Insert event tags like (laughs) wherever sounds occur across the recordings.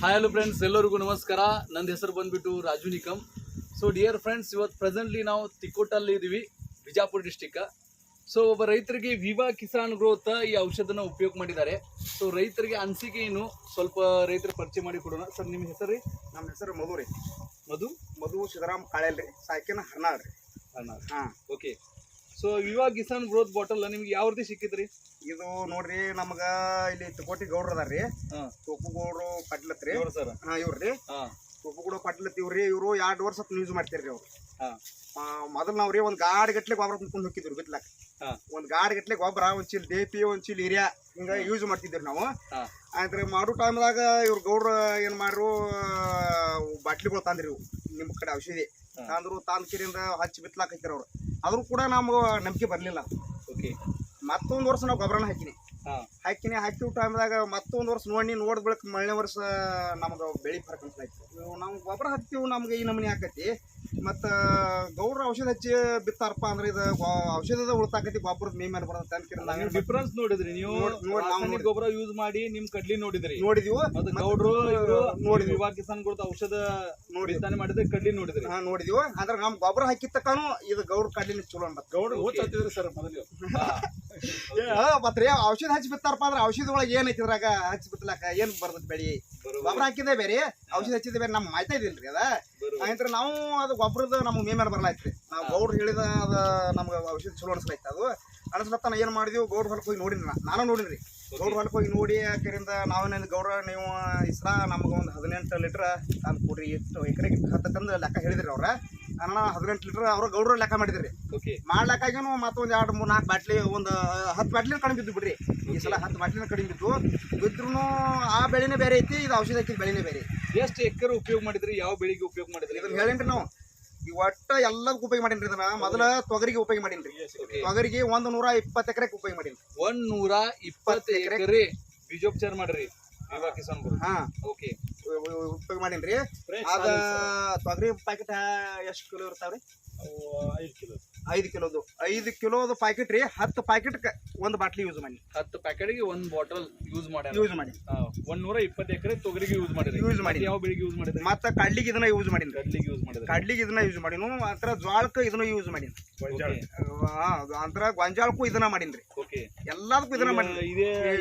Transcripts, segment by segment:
Hi hello friends ಎಲ್ಲರಿಗೂ ನಮಸ್ಕಾರ. ನನ್ನ ಹೆಸರು ಬಂದ್ಬಿಟ್ಟು Raju Nikam. So dear friends ಇವತ್ತು ಪ್ರೆಸೆಂಟ್ಲಿ ನಾವು ತಿಕೋಟಲ್ಲಿ ಇದ್ದೀವಿ ಬಿಜಾಪುರ ಡಿಸ್ಟಿಕ್ ಸೊ ಒಬ್ಬ ರೈತರಿಗೆ ವಿವಾ ಕಿಸಾನ್ ಗ್ರೋತ್ ಈ ಔಷಧನ ಉಪಯೋಗ ಮಾಡಿದ್ದಾರೆ. ಸೊ ರೈತರಿಗೆ ಅನಿಸಿಕೆ ಏನು ಸ್ವಲ್ಪ ರೈತರ ಪರಿಚಯ ಮಾಡಿ ಕೊಡೋಣ. ಸರ್ ನಿಮ್ಮ ಹೆಸರು ರೀ? ನಮ್ಮ ಹೆಸರು ಮಧು ರೀ. ಮಧು? ಮಧು ಸಿದ್ದರಾಮ್ ಕಾಳೆಲ್ ರೀ ಸಾಯ್ಕಿನ ಹರ್ನಾಳ್ ರೀ. ಹಾಂ. ಓಕೆ ಸೊ ಇವಾಗ ಕಿಸಾನ್ ಗ್ರೋತ್ ಬಾಟಲ್ ನಿಮ್ಗೆ ಯಾವ ರೀತಿ ಸಿಕ್ಕಿದ್ರಿ? ಇದು ನೋಡ್ರಿ ನಮಗ ಇಲ್ಲಿ ತುಕೋಟಿ ಗೌಡ್ರ ಅದಾರ ರೀ. ಪಟ್ಲತ್ರಿ ಸರ್? ಹಾ ಇವ್ರಿ ತುಪ್ಪುಗೌಡ ತೋಪು ಗೌಡ ಪಟ್ಲತ್ ಇವ್ರಿ ಇವರು ಎರಡು ವರ್ಷ ಯೂಸ್ ಮಾಡ್ತೀರಿ ಅವ್ರು. ಮೊದಲ್ ಮೊದಲು ನಾವು ರೀ ಒಂದು ಗಾಡಿ ಗಟ್ಲೆ ಗೊಬ್ಬರ ತುಂಬ್ಕೊಂಡು ಹೋಗಿದ್ರು ಬಿತ್ಲಾಕ. ಒಂದ್ ಗಾಡಿ ಗಟ್ಲೆ ಗೊಬ್ಬರ ಒಂದ್ ಚೀಲ್ ದೇಪಿ ಒಂದ್ ಚೀಲ್ ಏರಿಯಾ ಹಿಂಗ ಯೂಸ್ ಮಾಡ್ತಿದ್ವಿ ನಾವು. ಆದ್ರೆ ಮಾಡೋ ಟೈಮ್ದಾಗ ಇವ್ರು ಗೌಡ್ರ ಏನ್ ಮಾಡ್ರು ಬಾಟ್ಲಿಗಳು ತಂದ್ರಿ ಇವು ನಿಮ್ ಕಡೆ ಔಷಧಿ. ತಂದ್ರು ತಾಂದ್ಕಿರಿಂದ ಹಚ್ಚಿ ಹಾಕಿರ ಅವ್ರು. ಆದ್ರೂ ಕೂಡ ನಮ್ಗೆ ನಂಬಿಕೆ ಬರಲಿಲ್ಲ. ಓಕೆ ಮತ್ತೊಂದು ವರ್ಷ ನಾವು ಗೊಬ್ಬರನ ಹಾಕಿನಿ. ಹಾಕಿನಿ ಹಾಕಿ ಟೈಮ್ದಾಗ ಮತ್ತೊಂದು ವರ್ಷ ನೋಡಿ ನೋಡಿದ ಬಳಿಕ ಮಳೆ ವರ್ಷ ನಮ್ಗೆ ಬೆಳೆ ಫರಕ್ ಅನ್ಸಲಾಯ್ತು. ನಾವು ಗೊಬ್ಬರ ಹತ್ತಿವು ನಮ್ಗೆ ಈ ನಮೂನಿ ಆಕತಿ. ಮತ್ತು ಗೌಡ್ರ ಔಷಧ ಹಚ್ಚಿ ಬಿತ್ತಾರಪ್ಪ ಅಂದ್ರೆ ಇದು ಗೊ- ಔಷಧದ ಉಳ್ತಾಕತಿ ಗೊಬ್ಬರದ ಮೇ ಮೇಲೆ ಬರ್ತದೆ ನೀವು ನಾವೇನು ಡಿಫ್ರೆನ್ಸ್ ನೋಡಿದ್ರಿ ನೀವು ನೋಡ್- ನೋಡ್- ನಾವು ರಾಸಾಯನಿಕ ಗೊಬ್ಬರ ಯೂಸ್ ಮಾಡಿ ನಿಮ್ ಕಡ್ಲಿ ನೋಡಿದ್ರಿ. ನೋಡಿದೀವಿ. ಮತ್ತೆ ಗೌಡ್ರು ಇವ್ರು ನೋಡಿದ್ವಿ. ಯುವ ಕಿಸಾನ್ ಗುರುತ ಔಷಧ ನೋಡಿ ಬಿತ್ತನೆ ಮಾಡಿದ್ರೆ ಕಡ್ಲಿ ನೋಡಿದ್ರಿ. ಹಾ ನೋಡಿದೀವಿ. ಅಂದ್ರೆ ನಮ್ ಗೊಬ್ಬರ ಹಾಕಿದ ತಕ್ಕನು ಇದು ಗೌಡ್ರ ಕಡ್ಲಿನ ಚಲೋ ಅನ್ಬತ್ ಗೌಡ್ರು ಹೋಗ್ತಿದ್ರಿ ಸರ್ ಮೊದಲು. (laughs) ಮತ್ರಿ ಔಷಧ ಹಚ್ಚಿ ಬಿತ್ತಾರಪ್ಪ ಅಂದ್ರೆ ಔಷಧ ಒಳಗೆ ಏನೈತಿ ಇದ್ರಾಗ? ಹಚ್ಚಿ ಬಿತ್ತಲಾಕ ಏನ್ ಬರ್ತೈತಿ ಬೆಳಿ? ಗೊಬ್ಬರ ಹಾಕಿದೆ ಬೇರೆ ಔಷಧಿ ಹಚ್ಚಿದೆ ಬೇರೆ ನಮ್ಗೆ ಮಾಹಿತಿ ಇದಿಲ್ರಿ ಅದ. ಆಯ್ತು ನಾವು ಅದು ಗೊಬ್ಬರದ ನಮ್ಗೆ ಮೇ ಮೇಲೆ ಬರ್ಲಾಯ್ತ್ರಿ. ನಾವು ಗೌಡ್ರು ಹೇಳಿದ ಅದ ನಮ್ಗೆ ಔಷಧಿ ಚಲೋ ಅನ್ಸ್ಲೈತೆ ಅದು. ಅನಿಸ್ಲತ್ತ ಏನು ಮಾಡಿದ್ವಿ ಗೌಡ್ರ ಹೊಲಕ್ಕೆ ಹೋಗಿ ನೋಡಿನಿ ನಾನು ನೋಡಿನ್ರಿ. ಗೌಡ್ರ ಹೊಲಕ್ಕೆ ಹೋಗಿ ನೋಡಿ ಯಾಕರಿಂದ ನಾವೇನೇನು ಗೌಡ್ರ ನೀವು ಇಸ್ರಾ ನಮ್ಗೆ ಒಂದು ಹದಿನೆಂಟು ಲೀಟ್ರ್ ತಂದು ಕೊಡ್ರಿ ಎಷ್ಟು ಎಕರೆಗೆ ಹತ್ತು ತಂದು ಲೆಕ್ಕ ಹೇಳಿದ್ರಿ ಅವ್ರ. ನಾನು ಹದಿನೆಂಟು ಲೀಟರ್ ಅವ್ರ ಗೌಡ್ರ ಲೆಕ್ಕ ಮಾಡಿದ್ರಿ. ಓಕೆ ಮಾಡ್ಲಕ್ಕಾಗೇನು ಮತ್ತೊಂದು ಎರಡು ಮೂರು ನಾಲ್ಕು ಬಾಟ್ಲಿ ಒಂದು ಹತ್ತು ಬಾಟ್ಲಿನ ಕಡಿಮೆ ಬಿದ್ದು ಬಿಡ್ರಿ. ಈ ಸಲ ಹತ್ತು ಬಾಟ್ಲಿನ ಕಡಿಮೆ ಬಿದ್ದು ಬಿದ್ರು ಆ ಬೆಳೆನೇ ಬೇರೆ ಐತಿ ಇದು ಔಷಧಿ ಹಾಕಿದ ಬೆಳೆನೇ ಬೇರೆ. ಎಷ್ಟು ಎಕರೆ ಉಪಯೋಗ ಮಾಡಿದ್ರಿ? ಯಾವ ಬೆಳಿಗ್ಗೆ ಉಪಯೋಗ ಮಾಡಿದ್ರಿ? ಇದನ್ನ ಹೇಳೇನ್ರಿ ನಾವು. ಈ ಒಟ್ಟ ಎಲ್ಲದಕ್ಕೂ ಉಪಯೋಗ ಮಾಡಿನ್ರಿ ಇದನ್ನ. ಮೊದಲ ತೊಗರಿಗೆ ಉಪಯೋಗ ಮಾಡೀನಿ. ತೊಗರಿಗೆ ಒಂದ್ ನೂರ ಇಪ್ಪತ್ತು ಎಕರೆಗೆ ಉಪಯೋಗ ಮಾಡೀನಿ ಒಂದ್ ನೂರ ಇಪ್ಪತ್ತು ಎಕರೆ ಬೀಜೋಪಚಾರ ಮಾಡ್ರಿ ಹಾ. ಓಕೆ ಉಪಯೋಗ ಮಾಡೀನ್ರಿ? ಅದ ತೊಗರಿ ಪ್ಯಾಕೆಟ್ ಎಷ್ಟು ಕಿಲೋ ಇರ್ತಾವ್ರಿ? ಐದು ಕಿಲೋದು ಐದು ಕಿಲೋದು ಪ್ಯಾಕೆಟ್ ರೀ ಹತ್ತು ಪ್ಯಾಕೆಟ್ ಒಂದು ಬಾಟ್ಲಿ ಯೂಸ್ ಮಾಡಿ. ಹತ್ತು ಪ್ಯಾಕೆಟ್ಗೆ ಒಂದ್ ಬಾಟಲ್ ಯೂಸ್ ಮಾಡಿ ಯೂಸ್ ಮಾಡಿ. ಒಂದ್ ನೂರ ಇಪ್ಪತ್ತು ಎಕರೆ ತೊಗರಿಗೆ ಯೂಸ್ ಮಾಡಿದ್ರಿ. ಯೂಸ್ ಮಾಡಿ. ಯಾವ ಬೆಳಿಗ್ಗೆ ಯೂಸ್ ಮಾಡಿದ್ರಿ? ಮತ್ತೆ ಕಡ್ಲಿಗೆ ಇದನ್ನ ಯೂಸ್ ಮಾಡೀನಿ ಕಡ್ಲಿಗೆ ಯೂಸ್ ಮಾಡಿದ್ರಿ. ಕಡ್ಲಿಗೆ ಇದನ್ನ ಯೂಸ್ ಮಾಡೀನು ಅಂತರ ಜ್ವಾಳಕ್ಕೆ ಇದನ್ನ ಯೂಸ್ ಮಾಡಿ ಓಕೆ. ಅಂತರ ಗೊಂಜಾಳಕ್ಕೂ ಇದನ್ನ ಮಾಡಿನ್ರಿ. ಓಕೆ. ಎಲ್ಲದಕ್ಕೂ ಇದನ್ನ ಮಾಡಿ ಮಾಡೀನಿ ಇದೇ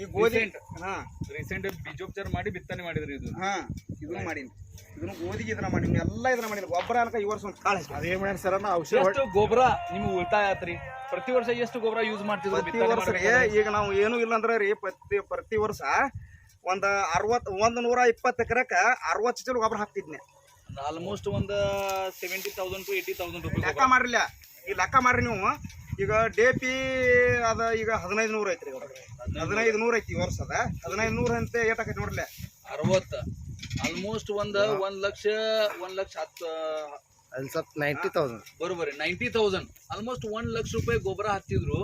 ಈ- ಗೋಧಿ. ಹಾ. ರೀಸೆಂಟ್ ಬೀಜೋಪಚಾರ ಮಾಡಿ ಬಿತ್ತನೆ ಮಾಡಿದ್ರಿ ಇದು. ಹಾ. ಇದನ್ನ ಮಾಡೀನಿ. ಇದನ್ನು ಗೋಧಿಗೆ ಇದನ್ನ ಮಾಡೀನಿ ಎಲ್ಲ ಇದನ್ನ ಮಾಡೀನಿ. ಗೊಬ್ಬರ ಅನ್ಕ ಈ ವರ್ಷ ಒಂದು ಕಾಳು ಅದೇ ಮಾಡ್ಯಾನ ಸರ್ ಔಷಧ ಎಷ್ಟು ಗೊಬ್ಬರ ನಿಮ್ಗೆ ಉಳಿತಾಯ ಆತ್ರಿ? ಪ್ರತಿ ವರ್ಷ ಎಷ್ಟು ಗೊಬ್ಬರ ಯೂಸ್ ಮಾಡ್ತಿದ್ರು ಪ್ರತಿ ಬಿತ್ತನೆ ವರ್ಷ ರೀ ಮಾಡ್ಬೇಕಾದ್ರೆ? ಈಗ ನಾವು ಏನು ಇಲ್ಲ ಅಂದ್ರೆ ರೀ ಪ್ರತಿ ಪ್ರತಿ ವರ್ಷ ಒಂದು ಅರವತ್ ಒಂದ್ ನೂರ ಇಪ್ಪತ್ತು ಎಕರೆಕ ಅರವತ್ತು ಚೀಲ ಗೊಬ್ಬರ ಹಾಕ್ತಿದ್ನೆ. ಆಲ್ಮೋಸ್ಟ್ ಒಂದು seventy thousand to eighty thousand rupees ಲೆಕ್ಕ ಮಾಡ್ರಿಲ್ಲ. ಈ ಲೆಕ್ಕ ಮಾಡ್ರಿ ನೀವು. ಈಗ ಡಿ ಪಿ ಅದ ಈಗ ಹದಿನೈದು ನೂರ ಐತ್ರಿ. ಹದಿನೈದು ನೂರ. ಐತಿ ಈ ವರ್ಷ ಅದ ಹದಿನೈದು ನೂರ ಅಂತ ಏಟ್ ಆಕೈತಿ ನೋಡ್ರಿ ಅರವತ್ತ. ಆಲ್ಮೋಸ್ಟ್ ಒಂದ್ ಒಂದ್ ಲಕ್ಷ ಒಂದ್ ಲಕ್ಷ ಹತ್ತು ಅಲ್ಲಿ ಸ್ವಲ್ಪ ನೈಂಟಿ ತೌಸಂಡ್ ಬರೋಬರಿ ನೈಂಟಿ ತೌಸಂಡ್ ಆಲ್ಮೋಸ್ಟ್ ಒಂದ್ ಲಕ್ಷ ರೂಪಾಯಿ ಗೊಬ್ಬರ ಹತ್ತಿದ್ರು.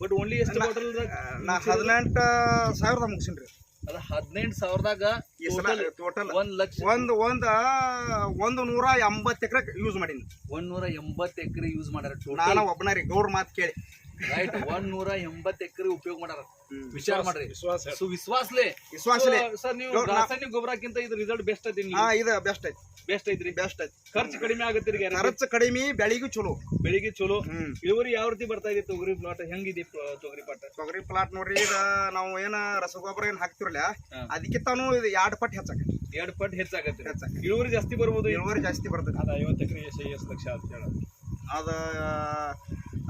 ಬಟ್ ಓನ್ಲಿ ಎಷ್ಟು ಬಾಟಲ್ ಹದಿನೆಂಟು ಸಾವಿರದ ಮುಗಿಸಿನ್ರಿ. ಅದ ಹದಿನೆಂಟು ಸಾವಿರದಾಗ ಟೋಟಲ್ ಒಂದ್ ಲಕ್ಷ. ಒಂದ್ ಒಂದ್ ಒಂದು ನೂರ ಎಂಬತ್ತು ಎಕರೆ ಯೂಸ್ ಮಾಡೀನಿ. ಒಂದ್ ನೂರ ಎಂಬತ್ತು ಎಕರೆ ಯೂಸ್ ಮಾಡ್ಯಾರ ನಾನು ಒಬ್ಬನ ರೀ ಗೌರ್ ಮಾತು ಕೇಳಿ. ರೈಟ್ ಒಂದ್ ನೂರ ಎಂಬತ್ತು ಎಕರೆ ಉಪಯೋಗ ಮಾಡಾರ. ವಿಚಾರ ಮಾಡ್ರಿ. ವಿಶ್ವಾಸ ವಿಶ್ವಾಸಲೇ. ಸರ್ ನೀವು ರಾಸಾಯನಿಕ ಗೊಬ್ಬರಕ್ಕಿಂತ ಇದು ರಿಸಲ್ಟ್ ಬೆಸ್ಟ್ ಐತಿ ಹಾ ಇದು ಬೆಸ್ಟ್ ಐತಿ. ಬೆಸ್ಟ್ ಐತ್ರಿ? ಬೆಸ್ಟ್ ಐತಿ. ಖರ್ಚು ಕಡಿಮೆ ಆಗತ್ತೆ. ಖರ್ಚು ಕಡಿಮೆ ಬೆಳಿಗ್ಗೆ ಚಲೋ. ಬೆಳಿಗ್ಗೆ ಚಲೋ. ಇಳುವರಿ ಯಾವ ರೀತಿ ಬರ್ತಾ ಇದೆ ತೊಗರಿ ಪ್ಲಾಟ್ ಹೆಂಗಿದೆ ತೊಗರಿ ಪ್ಲಾಟ್ ತೊಗರಿ ಪ್ಲಾಟ್ ನೋಡ್ರಿ ಈಗ ನಾವು ಏನ ರಸಗೊಬ್ಬರ ಏನ್ ಹಾಕ್ತಿರಲ್ಲ ಅದಕ್ಕೆ ಅದಕ್ಕಿಂತಾನು ಇದು ಎರಡು ಪಟ್ಟು ಹೆಚ್ಚಾಕ ಎರಡ್ ಪಟ್ ಹೆಚ್ಚಾಗತ್ತೆ ಹೆಚ್ಚಾಗ ಇಳುವರಿ ಜಾಸ್ತಿ ಬರ್ಬೋದು? ಇಳುವರಿ ಜಾಸ್ತಿ ಬರ್ತದೆ ಅದ ಐವತ್ತು ಎಕರೆ ಎಷ್ಟು ಲಕ್ಷ ಅಂತ ಹೇಳೋದು. ಅದ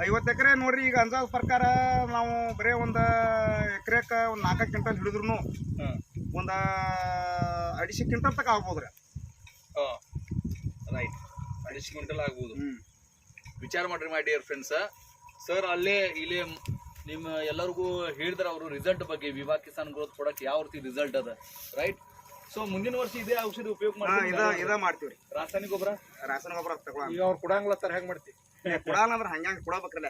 ಐವತ್ತು ಎಕರೆ ನೋಡ್ರಿ ಈಗ ಅಂದಾಜ್ ಪ್ರಕಾರ ನಾವು ಬರೇ ಒಂದು ಎಕರೆಕ ಒಂದು ನಾಲ್ಕು ಕ್ವಿಂಟಲ್ ಹಿಡಿದ್ರು. ಒಂದು ಅಡಿಸಿ ಕ್ವಿಂಟಲ್ ತಕ ಆಗ್ಬೋದ್ರ. ರೈಟ್ ಅಡಿಸಿ ಕ್ವಿಂಟಲ್ ಆಗ್ಬೋದು. ವಿಚಾರ ಮಾಡ್ರಿ ಮೈ ಡಿಯರ್ ಫ್ರೆಂಡ್ಸ್ ಸರ್ ಅಲ್ಲೇ ಇಲ್ಲೇ ನಿಮ್ಮ ಎಲ್ಲರಿಗೂ ಹೇಳಿದ್ರೆ ಅವರು ರಿಸಲ್ಟ್ ಬಗ್ಗೆ. ವಿವಾ ಕಿಸಾನ್ ಗ್ರೋತ್ ಪ್ರಾಡಕ್ಟ್ ಯಾವ ರೀತಿ ರಿಸಲ್ಟ್ ಅದ. ರೈಟ್ ಸೊ ಮುಂದಿನ ವರ್ಷ ಇದೇ ಔಷಧಿ ಉಪಯೋಗ ಮಾಡ್ತೀವಿ ರಾಸಾಯನಿಕ ಗೊಬ್ಬರ? ರಾಸಾಯನಿಕ ಗೊಬ್ಬರ ಈಗ ಅವ್ರು ಕೊಡಂಗ್ಲತ್ತಾರ ಹೆಂಗ್ ಮಾಡ್ತಿ? ಕೊಡಲ್ಲ ಅಂದ್ರ ಹಂಗ್ಯಾಂಗ ಕೊಡಬೇಕ್ರಲ್ಲ.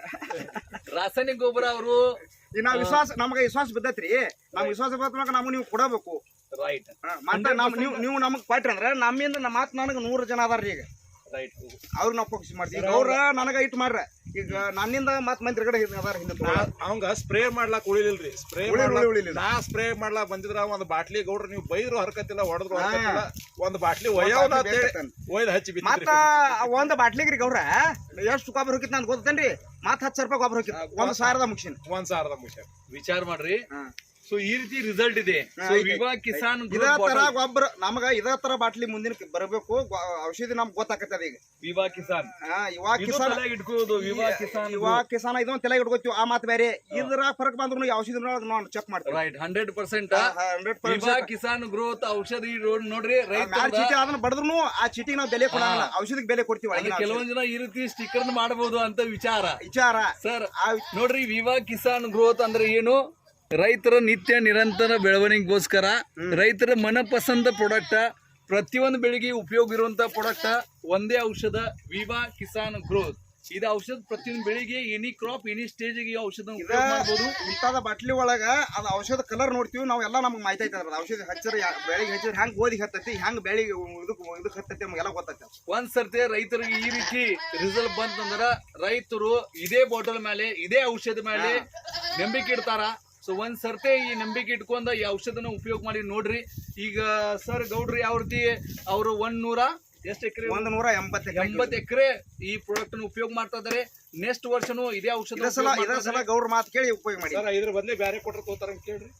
ರಾಸಾಯನಿಕ ಗೊಬ್ಬರ ಅವರು. ಈಗ ನಾವು ವಿಶ್ವಾಸ ನಮಗೆ ವಿಶ್ವಾಸ ಬಿದ್ದೈತ್ರಿ. ನಮ್ ವಿಶ್ವಾಸ ಬಿದ್ದಾಗ ನಮ್ಗೆ ನೀವು ಕೊಡಬೇಕು. ರೈಟ್ ಹಾ, ಮತ್ತೆ ನಮ್ ನೀವು ನೀವು ನಮಗೆ ಕೊಟ್ರಿ ಅಂದ್ರೆ ನಮ್ಮಿಂದ ನಮ್ಮ ಮಾತು ನನಗೆ ನೂರು ಜನ ಅದಾರ್ರಿ ಈಗ. ರೈಟ್ ಅವ್ರಿಗೆ ನಾವು ಫೋಕಸ್ ಮಾಡ್ತೀವಿ. ಅವ್ರ ನನಗೆ ಇಟ್ಟು ಮಾಡ್ರ. ಈಗ ನನ್ನಿಂದ ಮತ್ ಮಂತ್ರಿ ಕಡೆ ಅದಾರ ಹಿಂದೆ ಅವಂಗ ಸ್ಪ್ರೇ ಮಾಡ್ಲಾಕ್ ಉಳಿಲಿಲ್ರಿ. ಸ್ಪ್ರೇ. ನಾ ಸ್ಪ್ರೇ ಮಾಡ್ಲಾಕ್ ಬಂದಿದ್ರ ಒಂದ್ ಬಾಟ್ಲಿ ಗೌಡ್ರ ನೀವು ಬೈದ್ರು ಹರ್ಕತ್ತಿಲ್ಲ ಹೊಡೆದ್ರು ಒಂದ್ ಬಾಟ್ಲಿ ಬೇಕಂತ. ಹಚ್ಚಿ ಮತ್ತ ಒಂದ್ ಬಾಟ್ಲಿಗ್ರಿ ಗೌಡ್ರ ಎಷ್ಟು ಗೊಬ್ಬರ ಹೋಗಿತ್ತು ನಾನು ಗೊತ್ತೇನ್ರಿ ಮತ್ ಹತ್ತು ಸಾವಿರ ರೂಪಾಯಿ ಗೊಬ್ಬರ ಹೋಗಿತ್ತು ಒಂದ್ ಸಾವಿರದ ಮುಗಿಸಿನ. ಒಂದ್ ಸಾವಿರದ ಮುಗಿಸ ವಿಚಾರ ಮಾಡ್ರಿ. ಸೊ ಈ ರೀತಿ ರಿಸಲ್ಟ್ ಇದೆ. ಇದೆ. ವಿವಾ ಕಿಸಾನ್ ಗ್ರೋತ್ ತರ ಗೊಬ್ಬರ ನಮಗ ಇದ ತರ ಬಾಟ್ಲಿ ಮುಂದಿನ ಬರಬೇಕು. ಔಷಧಿ ನಮ್ಗೆ ಗೊತ್ತಾಕತ್ತದ ಈಗ. ವಿವಾ ಕಿಸಾನ್ ಹಾ, ಇವಾಗ ಇದು ಕಿಸಾನ್ ತಲೆಗೆ ಇಟ್ಕೊಳ್ಳೋದು ವಿವಾ ಕಿಸಾನ್ ಇವಾಗ ಕಿಸಾನ್ ಇದೊಂದ್ ತಲೆ ಇಟ್ಕೋತೀವಿ. ಆ ಮಾತು ಬೇರೆ. ಇದ್ರ ಫರಕ್ ಬಂದ್ರು ಈ ಔಷಧಿ ನಾವು ಚೆಕ್ ಮಾಡ್ತೀವಿ right hundred percent hundred Viva Kisan growth ಔಷಧಿ ರೋಡ್ ನೋಡ್ರಿ ಮ್ಯಾಲ ರೈತ ಚೀಟಿ ಅದನ್ನ ಬಡದ್ರು ಆ ಚೀಟಿ ನಾವು ಬೆಲೆ ಕೊಡಲ್ಲ. ಔಷಧಿಗೆ ಬೆಲೆ ಕೊಡ್ತೀವಿ ಒಳಗಿನ ಔಷಧಿ. ಕೆಲವೊಂದ್ ಜನ ಈ ರೀತಿ ಸ್ಟಿಕ್ಕರ್ ಮಾಡಬಹುದು ಅಂತ ವಿಚಾರ. ವಿಚಾರ. ಸರ್ ನೋಡ್ರಿ ವಿವಾ ಕಿಸಾನ್ ಗ್ರೋತ್ ಅಂದ್ರೆ ಏನು? ರೈತರ ನಿತ್ಯ ನಿರಂತರ ಬೆಳವಣಿಗೆಗೋಸ್ಕರ ರೈತರ ಮನಪಸಂದ ಪ್ರಾಡಕ್ಟ್ ಪ್ರತಿಯೊಂದು ಬೆಳೆಗೆ ಉಪಯೋಗ ಇರುವಂತ ಪ್ರಾಡಕ್ಟ್ ಒಂದೇ ಔಷಧ ವಿವಾ ಕಿಸಾನ್ ಗ್ರೋತ್. ಇದು ಔಷಧ ಪ್ರತಿಯೊಂದು ಬೆಳಿಗ್ಗೆ ಎನಿ ಕ್ರಾಪ್ ಎನಿ ಸ್ಟೇಜ್ ಈ ಔಷಧ ಮುಂತಾದ ಬಾಟ್ಲಿ ಒಳಗ ಅದ ಔಷಧ ಕಲರ್ ನೋಡ್ತೀವಿ ನಾವು ಎಲ್ಲ ನಮ್ಗೆ ಮಾಹಿತಿ ಐತೆ ಔಷಧ ಔಷಧಿ ಹಚ್ಚರ ಬೆಳಿಗ್ಗೆ ಹಚ್ಚರ ಹೆಂಗ್ ಓದಿ ಹತ್ತೈತಿ ಹೆಂಗ್ ಬೆಳಿಗ್ಗೆ ಇದಕ್ ಇದಕ್ ಹತ್ತೈತಿ ನಮ್ಗೆಲ್ಲ ಗೊತ್ತೈತೆ. ಒಂದ್ ಸರ್ತಿ ರೈತರಿಗೆ ಈ ರೀತಿ ರಿಸಲ್ಟ್ ಬಂತಂದ್ರ ರೈತರು ಇದೇ ಬಾಟಲ್ ಮೇಲೆ ಇದೇ ಔಷಧ ಮೇಲೆ ನಂಬಿಕೆ ಇಡ್ತಾರ. ಸೊ ಒಂದ್ ಸರ್ತೆ ಈ ನಂಬಿಕೆ ಇಟ್ಕೊಂಡ ಈ ಔಷಧನ ಉಪಯೋಗ ಮಾಡಿ ನೋಡ್ರಿ. ಈಗ ಸರ್ ಗೌಡ್ರಿ ಯಾವ ರೀತಿ ಅವರು ಒಂದ್ ನೂರ ಎಷ್ಟು ಎಕರೆ? ಒಂದ್ ನೂರ ಎಂಬತ್ತು ಎಂಬತ್ ಎಕರೆ ಈ ಪ್ರಾಡಕ್ಟ್ ಉಪಯೋಗ ಮಾಡ್ತಾ ಇದಾರೆ. ನೆಕ್ಸ್ಟ್ ವರ್ಷನು ಇದೇ ಔಷಧ ಸಲ ಇದ ಸಲ ಗೌಡ್ರ ಮಾತು ಕೇಳಿ ಉಪಯೋಗ ಮಾಡಿ. ಸರ್ ಇದ್ರ ಬಂದ್ರೆ ಬ್ಯಾರೆ ಕೊಟ್ರ ತಗೋತಾರ ಅಂತ ಕೇಳ್ರಿ.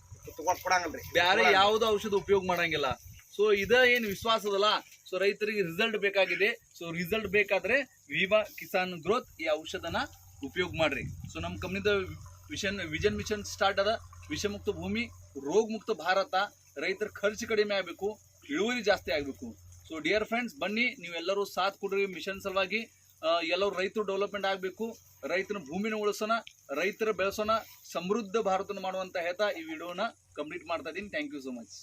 ಕೊಡಂಗಲ್ರಿ ಬ್ಯಾರೆ ಯಾವ್ದು ಔಷಧ ಉಪಯೋಗ ಮಾಡಂಗಿಲ್ಲ. ಸೊ ಇದ ಏನ್ ವಿಶ್ವಾಸ ಅದಲ್ಲ. ಸೊ ರೈತರಿಗೆ ರಿಸಲ್ಟ್ ಬೇಕಾಗಿದೆ. ಸೊ ರಿಸಲ್ಟ್ ಬೇಕಾದ್ರೆ ವಿವಾ ಕಿಸಾನ್ ಗ್ರೋತ್ ಈ ಔಷಧನ ಉಪಯೋಗ ಮಾಡ್ರಿ. ಸೊ ನಮ್ಮ ಕಂಪ್ನಿದ ವಿಷನ್, ವಿಜನ್ ಮಿಷನ್ ಸ್ಟಾರ್ಟ್ ಅದ. ವಿಷಮುಕ್ತ ಭೂಮಿ ರೋಗ ಮುಕ್ತ ಭಾರತ, ರೈತರ ಖರ್ಚು ಕಡಿಮೆ ಆಗಬೇಕು, ಇಳುವರಿ ಜಾಸ್ತಿ ಆಗಬೇಕು. ಸೊ ಡಿಯರ್ ಫ್ರೆಂಡ್ಸ್ ಬನ್ನಿ, ನೀವೆಲ್ಲರೂ ಸಾಥ್ ಕೊಡ್ರಿ ಮಿಷನ್ ಸಲುವಾಗಿ. ಎಲ್ಲರೂ ರೈತರು ಡೆವಲಪ್ಮೆಂಟ್ ಆಗಬೇಕು. ರೈತನ ಭೂಮಿನ ಉಳಿಸೋಣ, ರೈತರ ಬೆಳೆಸೋಣ, ಸಮೃದ್ಧ ಭಾರತನ ಮಾಡುವಂತ ಹೇಳ್ತಾ ಈ ವಿಡಿಯೋನ ಕಂಪ್ಲೀಟ್ ಮಾಡ್ತಾ ಇದ್ದೀನಿ. Thank you so much